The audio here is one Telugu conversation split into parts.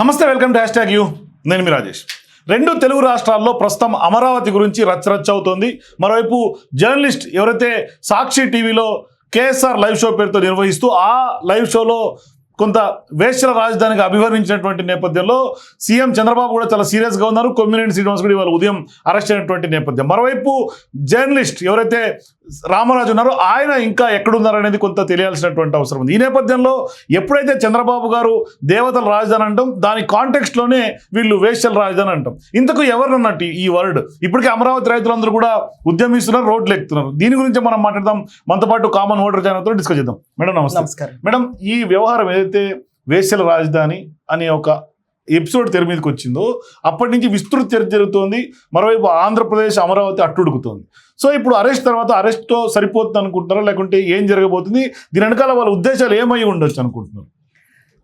నమస్తే welcome to hashtag U. నేను మీ రాజేష్. రెండు తెలుగు రాష్ట్రాల్లో ప్రస్తుతం అమరావతి గురించి రచ్చరచ్చ అవుతోంది. మరోవైపు జర్నలిస్ట్ ఎవరైతే సాక్షి టీవీలో కేఎస్ఆర్ లైవ్ షో పేరుతో నిర్వహిస్తూ ఆ లైవ్ షోలో కొంత వేశ్యల రాజధానిగా అభివర్ణించినటువంటి నేపథ్యంలో సీఎం చంద్రబాబు కూడా చాలా సీరియస్గా ఉన్నారు. కొమ్మినేని శ్రీనివాస్ కూడా ఇవాళ ఉదయం అరెస్ట్ అయినటువంటి నేపథ్యం. మరోవైపు జర్నలిస్ట్ ఎవరైతే రామరాజు ఉన్నారో. ఆయన ఇంకా ఎక్కడున్నారు అనేది కొంత తెలియాల్సినటువంటి అవసరం ఉంది. ఈ నేపథ్యంలో ఎప్పుడైతే చంద్రబాబు గారు దేవతల రాజధాని అంటాం దాని కాంటెక్స్ట్లోనే వీళ్ళు వేశ్యల రాజధాని అంటాం. ఇంతకు ఎవరు అన్నట్టు ఈ వర్డ్ ఇప్పటికే అమరావతి రైతులందరూ కూడా ఉద్యమిస్తున్నారు రోడ్లు ఎక్కుతున్నారు. దీని గురించి మనం మాట్లాడదాం. మనతో పాటు కామన్ ఓటర్ ఛానల్తో డిస్కస్ చేద్దాం. మేడం నమస్తే. నమస్కారం. మేడం ఈ వ్యవహారం ఏదైతే వేశ్యల రాజధాని అనే ఒక ఎపిసోడ్ తెర మీదకి వచ్చిందో అప్పటి నుంచి విస్తృత చర్చ జరుగుతోంది. మరోవైపు ఆంధ్రప్రదేశ్ అమరావతి అట్టుడుకుతోంది సో ఇప్పుడు అరెస్ట్ తర్వాత అరెస్ట్తో సరిపోతుంది అనుకుంటున్నారా? లేకుంటే ఏం జరగబోతుంది? దీని వెనకాల వాళ్ళ ఉద్దేశాలు ఏమై ఉండొచ్చు అనుకుంటున్నారు?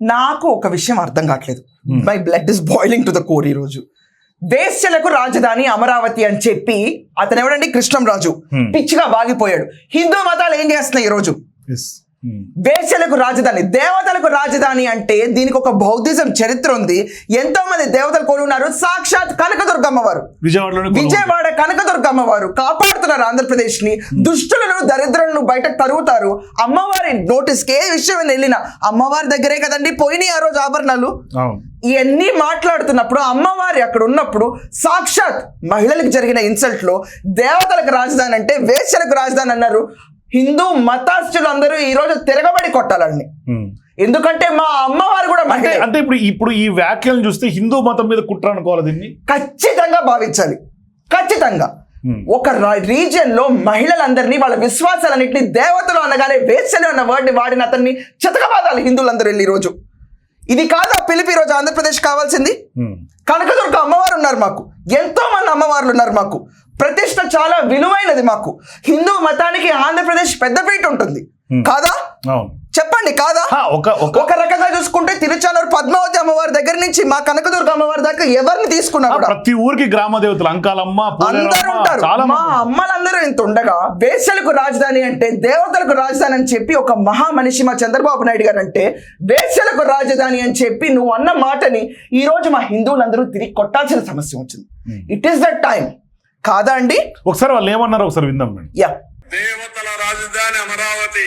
నాకు ఒక విషయం అర్థం కావట్లేదు. My blood is boiling to the core ఈ రోజు. వేశ్యలకు రాజధాని అమరావతి అని చెప్పి అతను ఎవడండి కృష్ణంరాజు. Hmm. పిచ్చిగా బాగిపోయాడు. హిందూ మతాలు ఏం చేస్తున్నాయి ఈ ఎస్ వేశ్యలకు రాజధాని దేవతలకు రాజధాని అంటే దీనికి ఒక బౌద్ధిజం చరిత్ర ఉంది. ఎంతో మంది దేవతలు కొలు ఉన్నారు. సాక్షాత్ కనకదుర్గమ్మ వారు. విజయవాడ కనకదుర్గమ్మ వారు కాపాడుతున్నారు ఆంధ్రప్రదేశ్ని దుష్టులను దరిద్రులను బయటకు తరుగుతారు అమ్మవారి నోటీస్కి ఏ విషయం వెళ్ళిన అమ్మవారి దగ్గరే కదండి. పోయినాయి ఆ రోజు ఆభరణాలు. ఇవన్నీ మాట్లాడుతున్నప్పుడు అమ్మవారి అక్కడ ఉన్నప్పుడు సాక్షాత్ మహిళలకు జరిగిన ఇన్సల్ట్లో దేవతలకు రాజధాని అంటే వేశ్యలకు రాజధాని అన్నారు. హిందూ మతాస్తులు అందరూ ఈ రోజు తిరగబడి కొట్టాలండి. ఎందుకంటే మా అమ్మవారు కూడా అంటే మహిళే అంటే ఇప్పుడు ఇప్పుడు ఈ వ్యాఖ్యలను చూస్తే హిందూ మతం మీద కుట్ర అనుకోవాలి దీన్ని? ఖచ్చితంగా భావించాలి. ఖచ్చితంగా. ఒక రీజియన్లో మహిళలందరినీ వాళ్ళ విశ్వాసాలన్నింటినీ దేవతలు అనగానే వేసలు అన్న వర్డ్ని వాడిన అతన్ని చితకబాదాలి హిందువులందరూ వెళ్ళి ఈ రోజు. ఇది కాదా పిలిపి ఈ రోజు ఆంధ్రప్రదేశ్ కావాల్సింది. కనకదుర్గ అమ్మవారు ఉన్నారు మాకు. ఎంతో మంది అమ్మవార్లు ఉన్నారు మాకు. ప్రతిష్ట చాలా విలువైనది మాకు. హిందూ మతానికి ఆంధ్రప్రదేశ్ పెద్దపీట ఉంటుంది. కాదా? చెప్పండి కాదా? ఒక రకంగా చూసుకుంటే తిరుచానూరు పద్మావతి అమ్మవారి దగ్గర నుంచి మా కనకదుర్గ అమ్మవారి దాకా ఎవరిని తీసుకున్నా ఆ, కూడా ప్రతి ఊరికి గ్రామ దేవతలు అంకాలమ్మ అందరూ ఉంటారు. మా అమ్మలందరూ ఇంత ఉండగా వేశ్యలకు రాజధాని అంటే దేవతలకు రాజధాని అని చెప్పి ఒక మహా మనిషి మా చంద్రబాబు నాయుడు గారు అంటే వేశ్యలకు రాజధాని అని చెప్పి నువ్వు అన్న మాటని ఈ రోజు మా హిందువులందరూ తిరిగి కొట్టాల్సిన సమస్య వచ్చింది. ఇట్ ఈస్ ద టైం కాదా అండి? ఒకసారి వాళ్ళు ఏమన్నారో ఒకసారి విందాం యా దేవతల రాజధాని అమరావతి.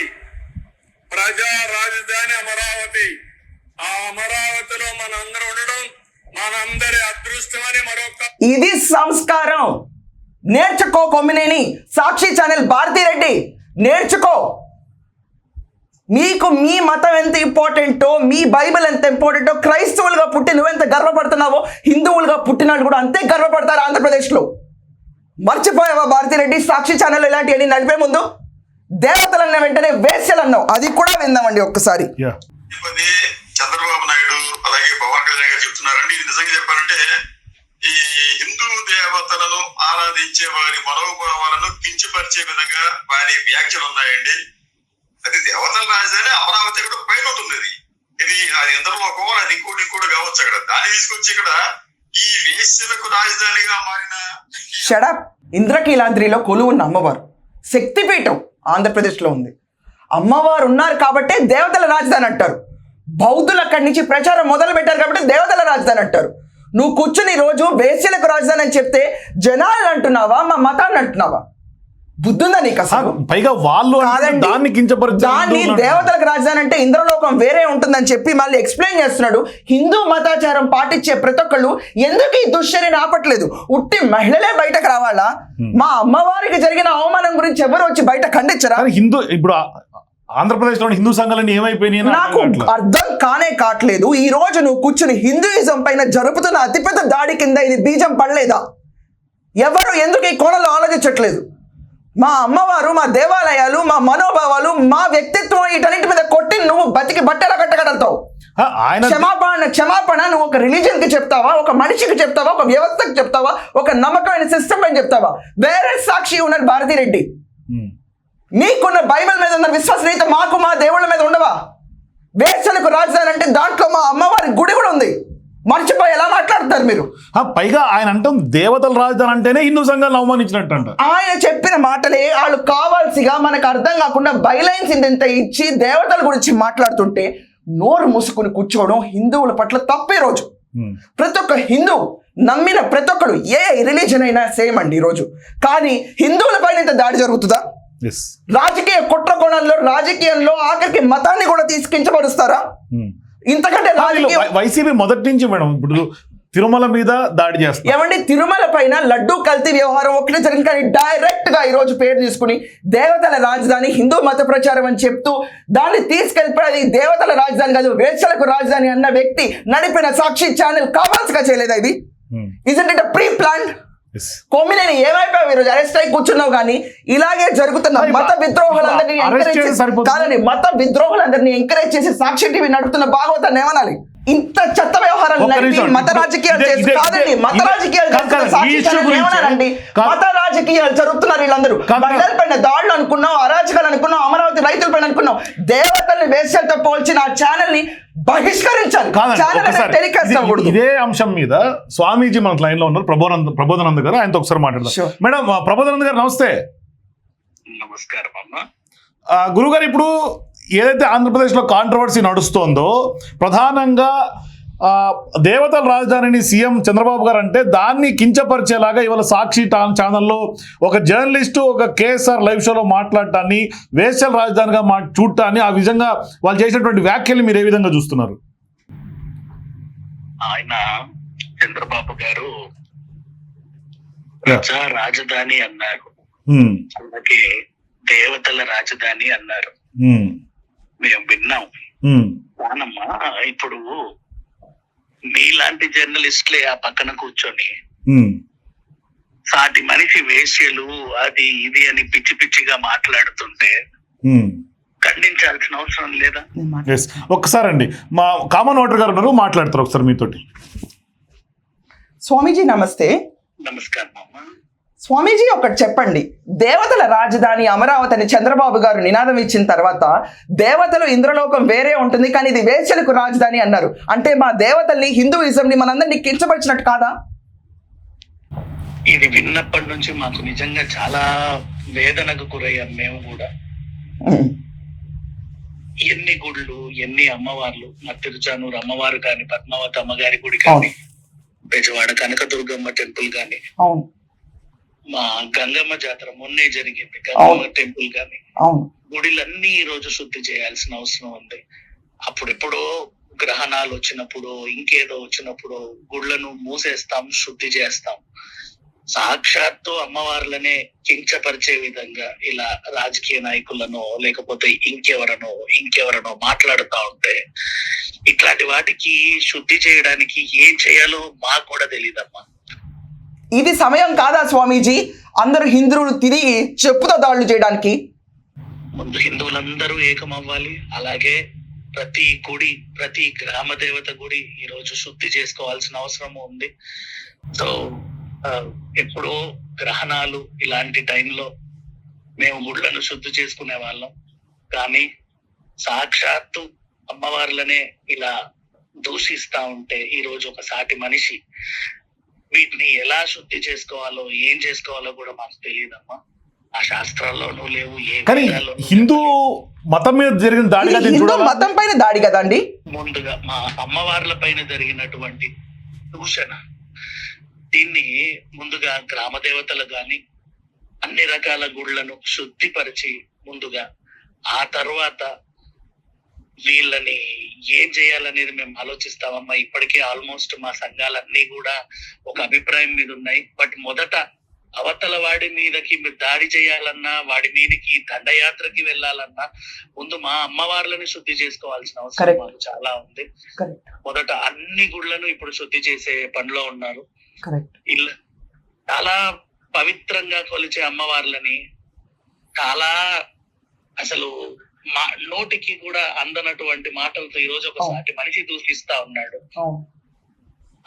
ప్రజా రాజధాని అమరావతి. ఆ అమరావతిలో మనందరం ఉండడం మనందరి అదృష్టమని మరొక ఇది సంస్కారం. నేర్చుకో కొమ్మినేని. సాక్షి ఛానల్ భారతిరెడ్డి. నేర్చుకో. మీకు మీ మతం ఎంత ఇంపార్టెంటో మీ బైబిల్ ఎంత ఇంపార్టెంటో క్రైస్తవులుగా పుట్టి నువ్వెంత గర్వపడుతున్నావో హిందువులుగా పుట్టినాడు కూడా అంతే గర్వపడతారు ఆంధ్రప్రదేశ్లో. మర్చిపోయావా భారతిరెడ్డి? సాక్షి ఛానల్ ఇలాంటివన్నీ నడిపే ముందు దేవతలన్న వెంటనే వేశ్యలు అన్నావు అది కూడా విందామండి ఒక్కసారి. చంద్రబాబు నాయుడు అలాగే పవన్ కళ్యాణ్ గారు చెప్తున్నారండి. ఇది నిజంగా చెప్పాలంటే ఈ హిందూ దేవతలను ఆరాధించే వారి మనోభావాలను కించపరిచే విధంగా వారి వ్యాఖ్యలు ఉన్నాయండి. అది దేవతల రాజధాని అమరావతి కూడా పైన ఉంటుంది అది. ఇది అది ఇంద్రలోకం అది ఇంకోటి ఇంకోటి కావచ్చు అక్కడ. దాన్ని తీసుకొచ్చి ఇక్కడ ఈ వేశ్యలకు రాజధానిగా మారిన షడప్ ఇంద్రకీలాద్రిలో కొలువున్న అమ్మవారు. శక్తిపీఠం. ఆంధ్రప్రదేశ్లో ఉంది. అమ్మవారు ఉన్నారు కాబట్టే దేవతల రాజధాని అంటారు. బౌద్ధులు అక్కడి నుంచి ప్రచారం మొదలు పెట్టారు కాబట్టి దేవతల రాజధాని అంటారు. నువ్వు కూర్చుని రోజు వేశ్యలకు రాజధాని అని చెప్తే జనాలు అంటున్నావా? మా మతాన్ని అంటున్నావా? బుద్ధుందా నీకు అసలు పైగా వాళ్ళు. దాన్ని దాన్ని. దేవతలకు రాజధాని అంటే ఇంద్రలోకం వేరే ఉంటుందని చెప్పి మళ్ళీ ఎక్స్ప్లెయిన్ చేస్తున్నాడు. హిందూ మతాచారం పాటించే ప్రతి ఒక్కళ్ళు ఎందుకు ఈ దుశ్చర్యని ఆపట్లేదు? ఉట్టి మహిళలే బయటకు రావాలా? మా అమ్మవారికి జరిగిన అవమానం గురించి ఎవరు వచ్చి బయట ఖండించరా? హిందూ ఇప్పుడు ఆ- ఆంధ్రప్రదేశ్లోని హిందూ సంఘాలన్నీ ఏమైపోయినాయి నాకు. అర్థం కానే కావట్లేదు. ఈ రోజు నువ్వు కూర్చుని హిందూయిజం పైన జరుపుతున్న అతిపెద్ద దాడి కింద ఇది బీజం పడలేదా? ఎవరు ఎందుకు ఈ కోణంలో ఆలోచించట్లేదు? మా అమ్మవారు మా దేవాలయాలు మా మనోభావాలు మా వ్యక్తిత్వం వీటన్నిటి మీద కొట్టి నువ్వు బతికి బట్టలు కట్టగలుగుతావు ఆయన క్షమాపణ క్షమాపణ నువ్వు ఒక రిలీజన్కి చెప్తావా? ఒక మనిషికి చెప్తావా? ఒక వ్యవస్థకి చెప్తావా? ఒక నమ్మకమైన సిస్టమ్ పైన చెప్తావా? వేరే సాక్షి ఉన్నారు భారతీ రెడ్డి ఉమ్. మీకున్న బైబిల్ మీద ఉన్న విశ్వసనీయత మాకు మా దేవుళ్ళ మీద ఉండవా? వేసలకు రాజధాని అంటే దాంట్లో మా అమ్మవారి గుడి కూడా ఉంది. మర్చిపోయి ఎలా మాట్లాడతారు మీరు. ఆ, పైగా ఆయన అంటాం దేవతల రాజధాని అంటేనే హిందూ సంఘాలను అవమానించినట్టు అంట ఆయన చెప్పిన మాటలే వాళ్ళు కావాల్సిగా మనకు అర్థం కాకుండా బైలైన్స్ ఇంత ఇచ్చి దేవతల గురించి మాట్లాడుతుంటే నోరు మూసుకుని కూర్చోవడం హిందువుల పట్ల తప్పే రోజు. ప్రతి ఒక్క హిందూ నమ్మిన ప్రతి ఒక్కడు ఏ రిలీజన్ అయినా సేమ్ అండి ఈరోజు. కానీ హిందువుల పైన ఇంత దాడి జరుగుతుందా? రాజకీయ కుట్ర కోణంలో రాజకీయంలో ఆఖరికి మతాన్ని కూడా తీసుకించబడుస్తారా. ఇంతకంటే వైసీపీ మొదటి నుంచి మేడం ఇప్పుడు తిరుమల మీద దాడి చేస్తారు ఏమండి తిరుమల పైన లడ్డూ కల్తీ వ్యవహారం ఒకటే జరిగింది కానీ డైరెక్ట్గా ఈ రోజు పేరు తీసుకుని దేవతల రాజధాని హిందూ మత ప్రచారం అని చెప్తూ దాన్ని తీసుకెళ్ళిపోయి అది దేవతల రాజధాని కాదు వేశ్యలకు రాజధాని అన్న వ్యక్తి నడిపిన సాక్షి ఛానల్ కమల్స్గా చేయలేదా ఇది. Isn't it pre plan Kommineni ఏమైపోయావు? ఈరోజు అరెస్ట్ అయి కూర్చున్నావు కానీ ఇలాగే జరుగుతున్న మరి మత విద్రోహులందరినీ ఎంకరేజ్ చేసి మత విద్రోహులందరినీ ఎంకరేజ్ చేసి సాక్షి టీవీ నడుపుతున్న భాగవతాన్ని ఏమనాలి? ఇంత చెత్త వ్యవహారాలు. మత రాజకీయాలు చేసి కాదండి మత రాజకీయాలు కాదు. మత రాజకీయాలు జరుగుతున్నారు వీళ్ళందరూ. పైన దాడులు అనుకున్నాం అరాచకాలు అనుకున్నాం అమరావతి రైతుల పైన అనుకున్నాం. దేవతల్ని వేశ్యలతో పోల్చిన ఆ ఛానల్ని బహిష్కరించాలి. ఛానల్ ఇది- అంశం మీద స్వామీజీ మన లైన్లో ఉన్నారు ప్రబోధనంద ప్రబోధనంద్ గారు ఆయనతో ఒకసారి మాట్లాడదాం. మేడం ప్రబోధనంద్ గారు నమస్తే. నమస్కారం అమ్మ. గురుగారు ఇప్పుడు ఏదైతే ఆంధ్రప్రదేశ్లో కాంట్రవర్సీ నడుస్తోందో ప్రధానంగా దేవతల రాజధానిని సీఎం చంద్రబాబు గారు అంటే దాన్ని కించపరిచేలాగా ఇవాళ సాక్షి టా- ఛానల్లో ఒక జర్నలిస్టు ఒక కేఎస్ఆర్ లైవ్ షోలో మాట్లాడటాన్ని వేసల్ రాజధానిగా మా చూడటాన్ని ఆ విధంగా వాళ్ళు చేసినటువంటి వ్యాఖ్యలు మీరు ఏ విధంగా చూస్తున్నారు? ఆయన చంద్రబాబు గారు ప్రజా రాజధాని అన్నారు. అలాగే దేవతల రాజధాని అన్నారు. మేము విన్నాం. కానమ్మా ఇప్పుడు మీలాంటి జర్నలిస్టులే ఆ పక్కన కూర్చొని. సాటి మనిషి వేశ్యలు అది ఇది అని పిచ్చి పిచ్చిగా మాట్లాడుతుంటే. ఖండించాల్సిన అవసరం లేదా? ఒక్కసారి అండి మా కామన్ ఓటర్ గారు ఉన్నారు మాట్లాడతారు ఒకసారి మీతోటి. స్వామీజీ నమస్తే. నమస్కారం అమ్మా. స్వామీజీ ఒకటి చెప్పండి. దేవతల రాజధాని అమరావతి అని చంద్రబాబు గారు నినాదం ఇచ్చిన తర్వాత దేవతలు ఇంద్రలోకం వేరే ఉంటుంది కానీ ఇది వేశ్యలకు రాజధాని అన్నారు. అంటే మా దేవతల్ని హిందూయిజంని మనందరినీ కించపరిచినట్టు కాదా? ఇది విన్నప్పటి నుంచి మాకు నిజంగా చాలా వేదనకు గురయ్యాం మేము కూడా. ఎన్ని గుళ్ళు ఎన్ని అమ్మవార్లు మా తిరుచానూరు అమ్మవారు కాని పద్మావతి అమ్మగారి గుడి కానీ బెజవాడ కనకదుర్గమ్మ టెంపుల్ గాని అవును. మా గంగమ్మ జాతర మొన్నే జరిగింది. గంగమ్మ టెంపుల్ గాని. గుడిలన్నీ ఈ రోజు శుద్ధి చేయాల్సిన అవసరం ఉంది. అప్పుడెప్పుడో గ్రహణాలు వచ్చినప్పుడు ఇంకేదో వచ్చినప్పుడు గుళ్ళను మూసేస్తాం శుద్ధి చేస్తాం. సాక్షాత్తు అమ్మవార్లనే కించపరిచే విధంగా ఇలా రాజకీయ నాయకులను లేకపోతే ఇంకెవరనో ఇంకెవరనో మాట్లాడుతా ఉంటే ఇట్లాంటి వాటికి శుద్ధి చేయడానికి ఏం చేయాలో మాకు కూడా తెలియదమ్మా ఇది సమయం కాదా స్వామీజీ? అందరూ హిందువులు తిరిగి చెప్పుతో దాడులు చేయడానికి. ముందు హిందువులందరూ ఏకమవ్వాలి. అలాగే ప్రతి గుడి ప్రతి గ్రామ దేవత గుడి ఈ రోజు శుద్ధి చేసుకోవాల్సిన అవసరం ఉంది. సో ఎప్పుడో గ్రహణాలు ఇలాంటి టైంలో మేము గుళ్ళను శుద్ధి చేసుకునే వాళ్ళం. కానీ సాక్షాత్తు అమ్మవార్లనే ఇలా దూషిస్తా ఉంటే ఈ రోజు ఒక సాటి మనిషి వీటిని ఎలా శుద్ధి చేసుకోవాలో ఏం చేసుకోవాలో కూడా మాకు తెలియదమ్మా. ఆ శాస్త్రాల్లోనూ లేవు ఏ కానీ హిందూ మతం మీద జరిగిన హిందూ చూడాలా? మతం పైన దాడి కదండి? ముందుగా మా అమ్మవార్ల పైన జరిగినటువంటి దూషణ దీన్ని ముందుగా గ్రామ దేవతలు గాని అన్ని రకాల గుళ్ళను శుద్ధిపరిచి ముందుగా ఆ తర్వాత వీళ్ళని ఏం చేయాలనేది మేము ఆలోచిస్తామమ్మా. ఇప్పటికే ఆల్మోస్ట్ మా సంఘాలన్నీ కూడా ఒక అభిప్రాయం మీద ఉన్నాయి. బట్ మొదట అవతల వాడి మీదకి మీరు దాడి చేయాలన్నా వాడి మీదకి దండయాత్రకి వెళ్ళాలన్నా ముందు మా అమ్మవార్లని శుద్ధి చేసుకోవాల్సిన అవసరం చాలా ఉంది. మొదట అన్ని గుళ్ళను ఇప్పుడు శుద్ధి చేసే పనిలో ఉన్నారు. చాలా పవిత్రంగా కొలిచే అమ్మవార్లని చాలా అసలు మా నోటికి కూడా అందనటువంటి మాటలతో ఈ రోజు ఒక. సాటి మనిషి దూషిస్తా ఉన్నాడు. అవును.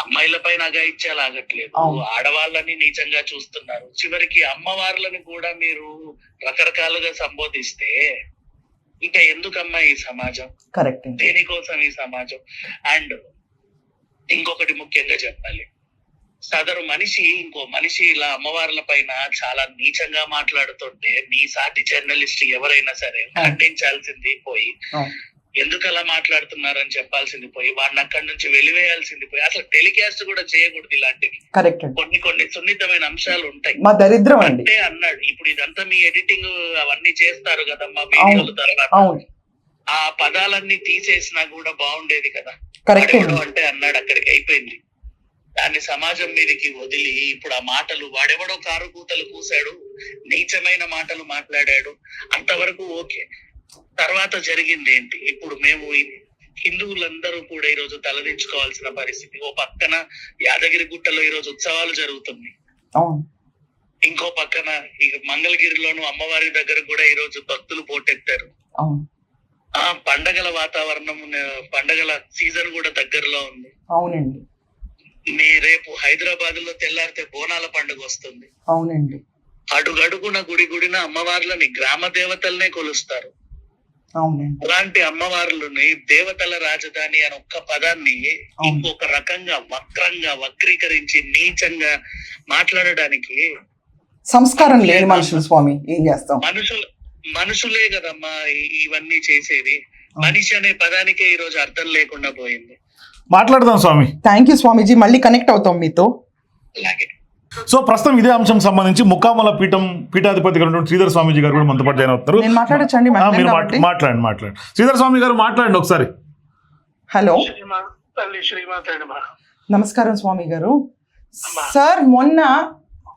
అమ్మాయిల పైన అగాయిచ్చేలాగట్లేదు అవును. ఆడవాళ్ళని నీచంగా చూస్తున్నారు. చివరికి అమ్మవార్లని కూడా మీరు రకరకాలుగా సంబోధిస్తే ఇంకా ఎందుకమ్మా ఈ సమాజం? కరెక్ట్ దేనికోసం ఈ సమాజం? అండ్ ఇంకొకటి ముఖ్యంగా చెప్పాలి. సదరు మనిషి ఇంకో మనిషి ఇలా అమ్మవార్ల పైన చాలా నీచంగా మాట్లాడుతుంటే నీ సాటి జర్నలిస్ట్ ఎవరైనా సరే ఖండించాల్సింది పోయి. ఎందుకు అలా మాట్లాడుతున్నారని చెప్పాల్సింది పోయి వాడిని అక్కడి నుంచి వెలివేయాల్సింది పోయి అసలు టెలికాస్ట్ కూడా చేయకూడదు ఇలాంటివి. కొన్ని కొన్ని సున్నితమైన అంశాలు ఉంటాయి. మా దరిద్రం అంటే అన్నాడు ఇప్పుడు ఇదంతా మీ ఎడిటింగ్ అవన్నీ చేస్తారు కదమ్మా వీడియోల తర్వాత. ఆ పదాలన్నీ తీసేసినా కూడా బాగుండేది కదా. అంటే అన్నాడు అక్కడికి అయిపోయింది. దాన్ని సమాజం మీదకి వదిలి ఇప్పుడు ఆ మాటలు వాడెవడో కారు కూతలు కూశాడు నీచమైన మాటలు మాట్లాడాడు అంతవరకు ఓకే. తర్వాత జరిగింది ఏంటి? ఇప్పుడు మేము హిందువులందరూ కూడా ఈ రోజు తలదించుకోవాల్సిన పరిస్థితి. ఓ పక్కన యాదగిరి గుట్టలో ఈ రోజు ఉత్సవాలు జరుగుతుంది అవును. ఇంకో పక్కన ఈ మంగళగిరిలోను అమ్మవారి దగ్గర కూడా ఈ రోజు భక్తులు పోటెత్తారు. ఆ పండగల వాతావరణం పండగల సీజన్ కూడా దగ్గరలో ఉంది. అవునండి. మీ రేపు హైదరాబాద్లో తెల్లారితే బోనాల పండుగ వస్తుంది. అవునండి. అడుగడుగున గుడి గుడిన అమ్మవార్లని గ్రామ దేవతలనే కొలుస్తారు. అలాంటి అమ్మవార్లని దేవతల రాజధాని అని ఒక్క పదాన్ని ఇంకొక రకంగా వక్రంగా వక్రీకరించి నీచంగా మాట్లాడడానికి సంస్కారం లేని మనుషులు స్వామి ఏం చేస్తాం? మనుషులు మనుషులే కదమ్మా ఇవన్నీ చేసేది మనిషి అనే పదానికే ఈ రోజు అర్థం లేకుండా పోయింది. మాట్లాడదాం స్వామి. థ్యాంక్ యూ స్వామీజీ. మళ్ళీ కనెక్ట్ అవుతాం మీతో. అలాగే. సో ప్రస్తుతం ఇదే అంశం సంబంధించి ముక్కామల పీఠం పీఠాధిపతి శ్రీధర్ స్వామీజీ గారు కూడా మనతో పాటు జాయిన్ మాట్లాడొచ్చండి కాబట్టి. మాట్లాడండి మాట్లాడండి. శ్రీధర్ స్వామి గారు మాట్లాడండి ఒకసారి. హలో నమస్కారం స్వామి గారు. సార్ మొన్న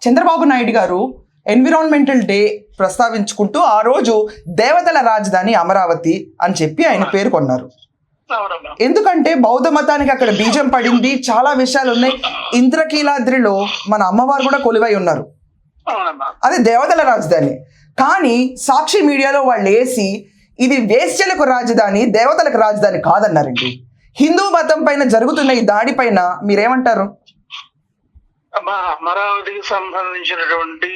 చంద్రబాబు నాయుడు గారు ఎన్విరాన్మెంటల్ డే ప్రస్తావించుకుంటూ ఆ రోజు దేవతల రాజధాని అమరావతి అని చెప్పి ఆయన పేర్కొన్నారు ఎందుకంటే బౌద్ధ మతానికి అక్కడ బీజం పడింది చాలా విషయాలు ఉన్నాయి. ఇంద్రకీలాద్రిలో మన అమ్మవారు కూడా కొలువై ఉన్నారు. అది దేవతల రాజధాని. కానీ సాక్షి మీడియాలో వాళ్ళు వేసి ఇది వేశ్యలకు రాజధాని దేవతలకు రాజధాని కాదన్నారండి. హిందూ మతం పైన జరుగుతున్న ఈ దాడి పైన మీరేమంటారు? అమరావతికి సంబంధించినటువంటి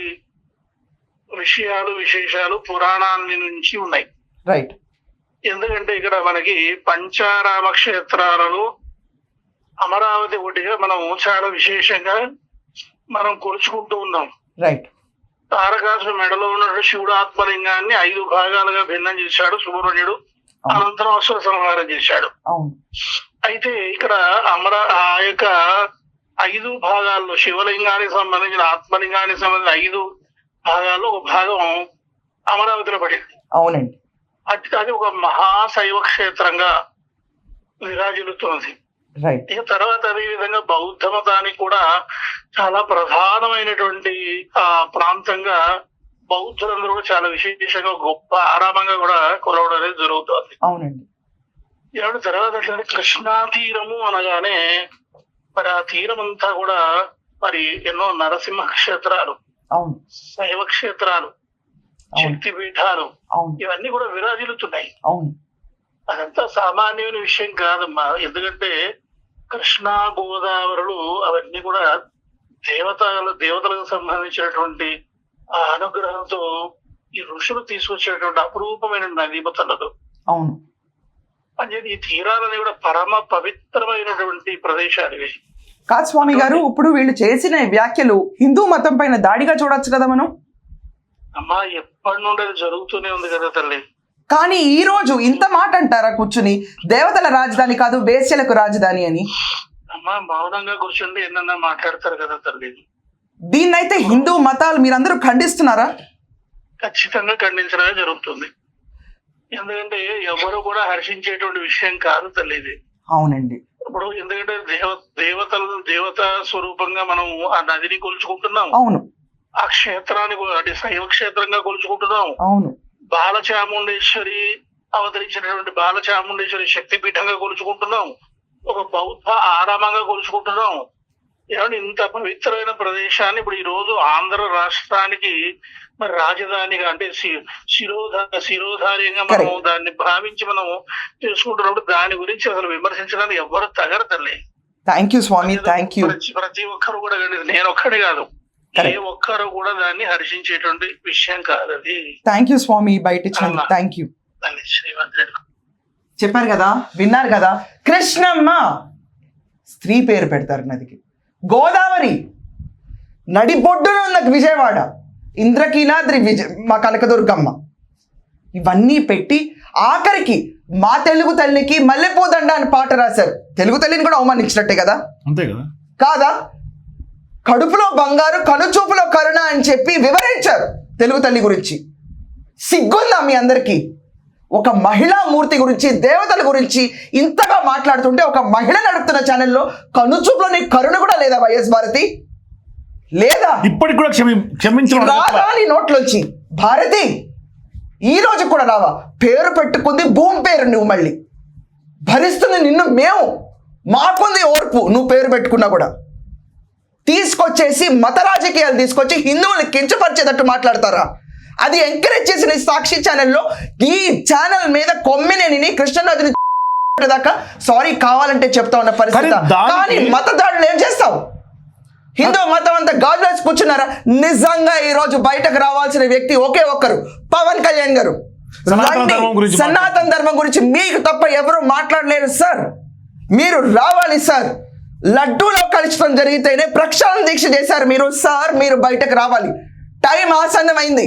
విషయాలు విశేషాలు పురాణాన్ని నుంచి ఉన్నాయి. రైట్ ఎందుకంటే ఇక్కడ మనకి పంచారామ క్షేత్రాలలో అమరావతి ఒకటిగా మనం చాలా విశేషంగా మనం కొలుచుకుంటూ ఉన్నాం. రైట్ తారకాసు మెడలో ఉన్న శివుడు ఆత్మలింగాన్ని ఐదు భాగాలుగా భిన్నం చేశాడు సుబ్రహ్మణ్యుడు. అనంతరం అసుర సంహారం చేశాడు అయితే ఇక్కడ అమర ఆ యొక్క ఐదు భాగాల్లో శివలింగానికి సంబంధించిన ఆత్మలింగానికి సంబంధించిన ఐదు భాగాల్లో ఒక భాగం అమరావతిలో పడింది. అవునండి. అది అది ఒక మహాశైవ క్షేత్రంగా విరాజిల్లుతోంది. ఇక తర్వాత అదే విధంగా బౌద్ధ మతానికి కూడా చాలా ప్రధానమైనటువంటి ఆ ప్రాంతంగా బౌద్ధులందరూ కూడా చాలా విశేషంగా గొప్ప ఆరామంగా కూడా కొలవడం అనేది జరుగుతోంది. అవునండి. ఏడు తర్వాత కృష్ణా తీరము అనగానే మరి ఆ తీరం అంతా కూడా మరి ఎన్నో నరసింహ క్షేత్రాలు శైవ క్షేత్రాలు శక్తి పీఠాలు. అవును. ఇవన్నీ కూడా విరాజిల్లుతున్నాయి అవును. అదంతా సామాన్యమైన విషయం కాదమ్మా. ఎందుకంటే కృష్ణా గోదావరులు అవన్నీ కూడా దేవతల దేవతలకు సంబంధించినటువంటి ఆ అనుగ్రహంతో ఈ ఋషులు తీసుకొచ్చేటువంటి అపురూపమైన నదీమతలదు అవును. అంటే ఈ తీరాలని కూడా పరమ పవిత్రమైనటువంటి ప్రదేశాలు ఇవి. కాదు స్వామి గారు ఇప్పుడు వీళ్ళు చేసిన వ్యాఖ్యలు హిందూ మతం పైన దాడిగా చూడొచ్చు కదా మనం? అమ్మా ఎప్పటి నుండి అది జరుగుతూనే ఉంది కదా తల్లి. కానీ ఈ రోజు ఇంత మాట అంటారా కూర్చుని? దేవతల రాజధాని కాదు వేశ్యలకు రాజధాని అని. అమ్మా మౌనంగా కూర్చుండి ఎన్నన్నా మాట్లాడతారు కదా తల్లి. దీన్నైతే హిందూ మతాలు మీరందరూ ఖండిస్తున్నారా? ఖచ్చితంగా ఖండించడమే జరుగుతుంది. ఎందుకంటే ఎవరు కూడా హర్షించేటువంటి విషయం కాదు తల్లి ఇది. అవునండి. ఇప్పుడు ఎందుకంటే దేవ దేవతలు దేవతా స్వరూపంగా మనం ఆ నదిని కొలుచుకుంటున్నాం అవును. ఆ క్షేత్రాన్ని అంటే శైవ క్షేత్రంగా కొలుచుకుంటున్నాం. అవును. బాలచాముండేశ్వరి అవతరించినటువంటి బాలచాముండేశ్వరి శక్తి పీఠంగా కొలుచుకుంటున్నాం. ఒక బౌద్ధ ఆరామంగా కొలుచుకుంటున్నాం. ఏమంటే ఇంత పవిత్రమైన ప్రదేశాన్ని ఇప్పుడు ఈ రోజు ఆంధ్ర రాష్ట్రానికి మరి రాజధానిగా అంటే శిరోధ శిరోధార్యంగా మనం. దాన్ని భావించి మనం చేసుకుంటున్నప్పుడు దాని గురించి అసలు విమర్శించడానికి ఎవ్వరు తగరు తల్లి thank you Swamy. Thank you ప్రతి ఒక్కరు కూడా నేను ఒక్కడి కాదు. ఏ. ఒక్కరు కూడా దాన్ని హర్షించేటువంటి విషయం కాదు అది. థ్యాంక్ యూ స్వామి బయట. థ్యాంక్ యూ చెప్పారు కదా? విన్నారు కదా? కృష్ణమ్మ! స్త్రీ పేరు పెడతారు నదికి. గోదావరి! నడిబొడ్డున ఉన్న విజయవాడ. ఇంద్రకీలాద్రి విజయ మా కనకదుర్గమ్మ. ఇవన్నీ పెట్టి ఆఖరికి మా తెలుగు తల్లికి మల్లెపూదండ అని పాట రాశారు. తెలుగు తల్లిని కూడా అవమానించినట్టే కదా? అంతే కదా? కాదా? కడుపులో బంగారు కనుచూపులో కరుణ అని చెప్పి వివరించారు తెలుగు తల్లి గురించి. సిగ్గుందా మీ అందరికీ? ఒక మహిళా మూర్తి గురించి దేవతల గురించి ఇంతగా మాట్లాడుతుంటే ఒక మహిళ నడుపుతున్న ఛానల్లో కనుచూపులోని కరుణ కూడా లేదా వైఎస్ భారతి? లేదా? ఇప్పటికి కూడా క్షమి క్షమించడం రాదా నీ నోట్లోంచి. భారతి ఈ రోజు కూడా రావా? పేరు పెట్టుకుంది భూమి పేరు నువ్వు మళ్ళీ. భరిస్తుంది నిన్ను మేము. మాకుంది ఓర్పు నువ్వు పేరు పెట్టుకున్నా కూడా. తీసుకొచ్చేసి మత రాజకీయాలు తీసుకొచ్చి హిందువుల్ని కించపరిచేటట్టు మాట్లాడతారా? అది ఎంకరేజ్ చేసిన సాక్షి ఛానల్లో ఈ ఛానల్ మీద కొమ్మినేని కృష్ణరాజుని దాకా సారీ కావాలంటే చెప్తా ఉన్న పరిస్థితి. కానీ మత దాడులు ఏం చేస్తావు? హిందూ మతం అంతా గాజు వేసి కూర్చున్నారా? నిజంగా ఈ రోజు బయటకు రావాల్సిన వ్యక్తి ఒకే ఒక్కరు పవన్ కళ్యాణ్ గారు. సనాతన ధర్మం గురించి మీకు తప్ప ఎవరు మాట్లాడలేరు సార్. మీరు రావాలి సార్. లడ్డూలో కలుషితం జరిగితేనే ప్రక్షాళన దీక్ష చేశారు మీరు. సార్ మీరు బయటకు రావాలి. టైం ఆసన్నమైంది.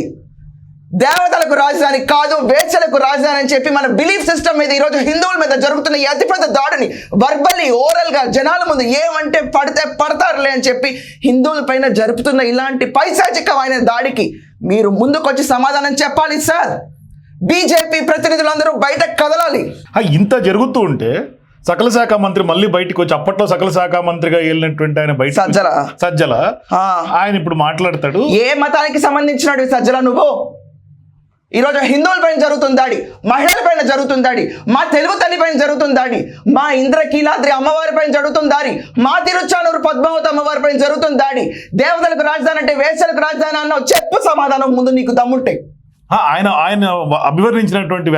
దేవతలకు రాజధాని కాదు వేచలకు రాజధాని అని చెప్పి మన బిలీఫ్ సిస్టమ్ మీద ఈరోజు హిందువుల మీద జరుగుతున్న ఈ అతిపెద్ద దాడిని వర్బల్లీ ఓరల్గా జనాల ముందు ఏమంటే పడితే పడతారులే అని చెప్పి హిందువుల పైన జరుపుతున్న ఇలాంటి పైశాచికమైన దాడికి మీరు ముందుకొచ్చి సమాధానం చెప్పాలి సార్. బీజేపీ ప్రతినిధులందరూ బయట కదలాలి. ఇంత జరుగుతూ ఉంటే సకల శాఖ మంత్రి మళ్ళీ బయటికి వచ్చి అప్పట్లో సకల శాఖ మంత్రిగా వెళ్ళినటువంటి ఆయన బయట సజ్జల. సజ్జల. ఆ. ఆయన ఇప్పుడు మాట్లాడతాడు. ఏ మతానికి సంబంధించినడు ఈ సజ్జల నువ్వు? ఈరోజు హిందువుల పైన జరుగుతుంది దాడి మహిళల పైన జరుగుతుంది దాడి మా తెలుగు తల్లి పైన జరుగుతుంది దాడి మా ఇంద్రకీలాద్రి అమ్మవారి పైన జరుగుతుంది దాడి మా తిరుచానూరు పద్మావతి అమ్మవారి పైన జరుగుతుంది దాడి దేవతలకు రాజధాని అంటే వేసలకు రాజధాని అన్న చెప్పు సమాధానం ముందు నీకు దమ్ముంటే. ఆ, ఆయన ఆయన అభివర్ణించినటువంటి.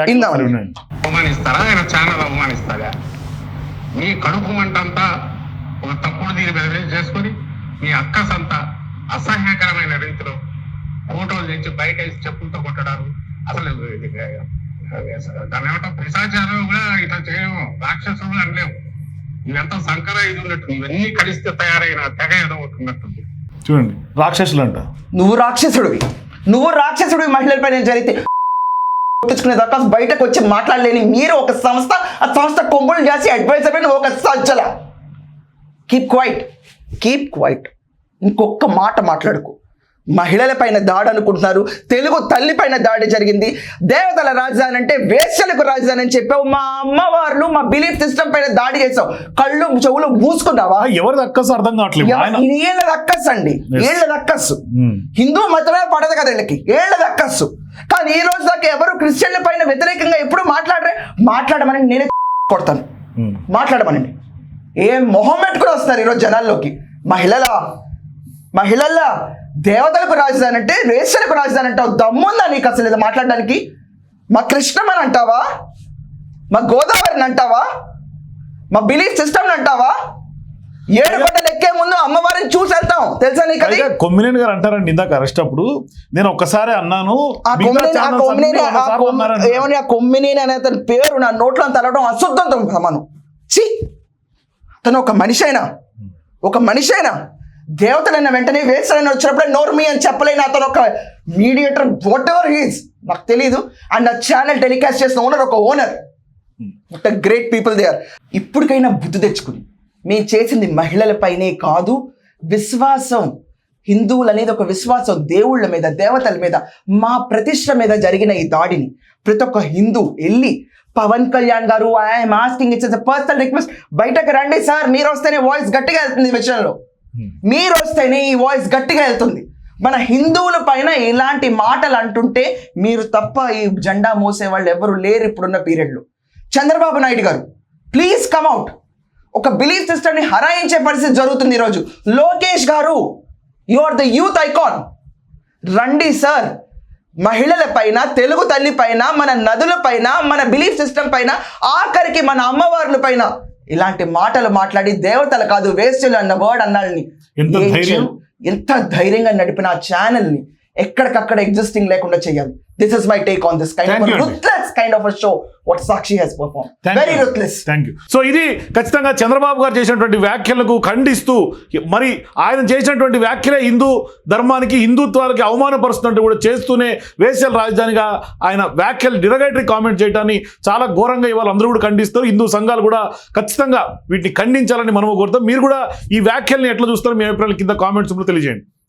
అవమానిస్తారా? ఆయన ఛానల్ అవమానిస్తారా మీ కడుపు మంటంతా ఒక తప్పుడు దీని బెదిరి చేసుకొని మీ అక్కసంతా అసహ్యకరమైన రీతిలో ఫోటోలు తెచ్చి బయట వేసి చెప్పులతో కొట్టడాలు. అసలు ఇది దాని ఏమంటాం పిశాచారం కూడా ఇట్లా చేయము. రాక్షసులు కూడా అనలేము. ఇవంతా సంకర ఇది ఉన్నట్టు. ఇవన్నీ కలిస్తే తయారైన తెగ ఏదో ఒకటి ఉన్నట్టుంది. చూడండి. రాక్షసులు అంట నువ్వు రాక్షసుడివి. నువ్వు రాక్షసుడివి మహిళల పైన జరిగితే కొట్టించుకునే దాకా బయటకు వచ్చి మాట్లాడలేని మీరు ఒక సంస్థ ఆ సంస్థ కొమ్ములు చేసి అడ్వైజర్ పైన ఒక Sajjala. Keep quiet keep quiet ఇంకొక మాట మాట్లాడుకు. మహిళల పైన దాడి అనుకుంటున్నారు. తెలుగు తల్లి పైన దాడి జరిగింది. దేవతల రాజధాని అంటే వేశ్యలకు రాజధాని అని చెప్పావు. మా అమ్మవార్లు మా బిలీఫ్ సిస్టమ్ పైన దాడి చేసావు కళ్ళు చెవులు మూసుకున్నావా? ఆ, ఎవరిది అక్కసు అర్థం కావట్లేదు ఏళ్ళ దక్కస్ అండి. ఏళ్ళ దక్కస్సు ఉమ్. హిందూ మతమే పడదు కదా వీళ్ళకి. ఏళ్ళ దక్కస్సు కానీ ఈ రోజు దాకా ఎవరు క్రిస్టియన్ల పైన వ్యతిరేకంగా ఎప్పుడు మాట్లాడరే? మాట్లాడమని నేనే కొడతాను. మాట్లాడమనండి. ఏం మొహం పెట్టుకుని వస్తారు ఈరోజు జనాల్లోకి. మహిళల మహిళల దేవతలకు రాజధాని అంటే రేషన్లకు రాజధాని అంటావు దమ్ముందా నీకు అసలు ఇది మాట్లాడడానికి? మా కృష్ణమని అంటావా? మా గోదావరిని అంటావా? మా బిలీఫ్ సిస్టమ్ అంటావా? ఏడు గంటలు ఎక్కే ముందు అమ్మవారిని చూసి వెళ్తాం తెలుసా నీకు కొమ్మినేని గారు అంటారండి ఇందాక అరెస్ట్ అప్పుడు. నేను ఒక్కసారి అన్నాను. ఏమని? ఆ కొమ్మినేని అనే అతని పేరు నా నోట్లో తలవడం అశుద్ధంతో సమానం. చి తను ఒక మనిషి అయినా ఒక మనిషి అయినా దేవతలైన వెంటనే వేస్తాడని వచ్చినప్పుడే నోర్మి అని చెప్పలేని అతను ఒక మీడియేటర్ వాట్ ఎవర్ హీస్ నాకు తెలియదు అండ్ ఆ ఛానల్ టెలికాస్ట్ చేసిన ఓనర్ ఒక ఓనర్ ఒక గ్రేట్ పీపుల్ దే ఆర్ ఇప్పటికైనా బుద్ధి తెచ్చుకుని. మేము చేసింది మహిళలపైనే కాదు. విశ్వాసం హిందువులు అనేది ఒక విశ్వాసం దేవుళ్ళ మీద దేవతల మీద మా ప్రతిష్ట మీద జరిగిన ఈ దాడిని. ప్రతి ఒక్క హిందూ వెళ్ళి Pawan Kalyan garu I'm asking it's personal request బయటకు రండి సార్ మీరు వస్తేనే వాయిస్ గట్టిగా వెళ్తుంది విషయంలో. మీరు వస్తేనే ఈ వాయిస్ గట్టిగా వెళ్తుంది. మన హిందువుల పైన ఇలాంటి మాటలు అంటుంటే మీరు తప్ప ఈ జెండా మోసే వాళ్ళు ఎవరు లేరు ఇప్పుడున్న పీరియడ్లో చంద్రబాబు నాయుడు గారు ప్లీజ్ కమ్అట్ ఒక బిలీఫ్ సిస్టమ్ని హరాయించే పరిస్థితి జరుగుతుంది ఈరోజు. Lokesh garu you are the youth icon రండి సార్ మహిళల పైన తెలుగు తల్లి పైన మన నదుల పైన మన బిలీఫ్ సిస్టమ్ పైన ఆఖరికి మన అమ్మవార్ల పైన. ఇలాంటి మాటలు మాట్లాడి దేవతలు కాదు వేస్టులు అన్న వర్డ్ అన్నాళ్ళని. ఎంత ధైర్యంగా నడిపిన ఆ ఛానల్ని ఎక్కడికక్కడ ఎగ్జిస్టింగ్ లేకుండా చేయాలి. This is my take on this kind of. Ruthless kind show what Sakshi he's perform very. Ruthless thank you so ఇది ఖచ్చితంగా చంద్రబాబు గారు చేసినటువంటి వ్యాఖ్యలకు ఖండిస్తూ మరి ఆయన చేసినటువంటి వ్యాఖ్యలే హిందూ ధర్మానికి హిందుత్వానికి అవమానపరుస్తున్నట్టు కూడా చేస్తూనే వేసల రాజధానిగా ఆయన వ్యాఖ్యలు డిరగేటరీ కామెంట్ చేయడాన్ని చాలా ఘోరంగా ఇవాళ అందరూ కూడా ఖండిస్తారు. హిందూ సంఘాలు కూడా ఖచ్చితంగా వీటిని ఖండించాలని మనము కోరుతాం. మీరు కూడా ఈ వ్యాఖ్యల్ని ఎట్లా చూస్తారో? మీ అభిప్రాయాలు కింద కామెంట్స్ తెలియజేయండి.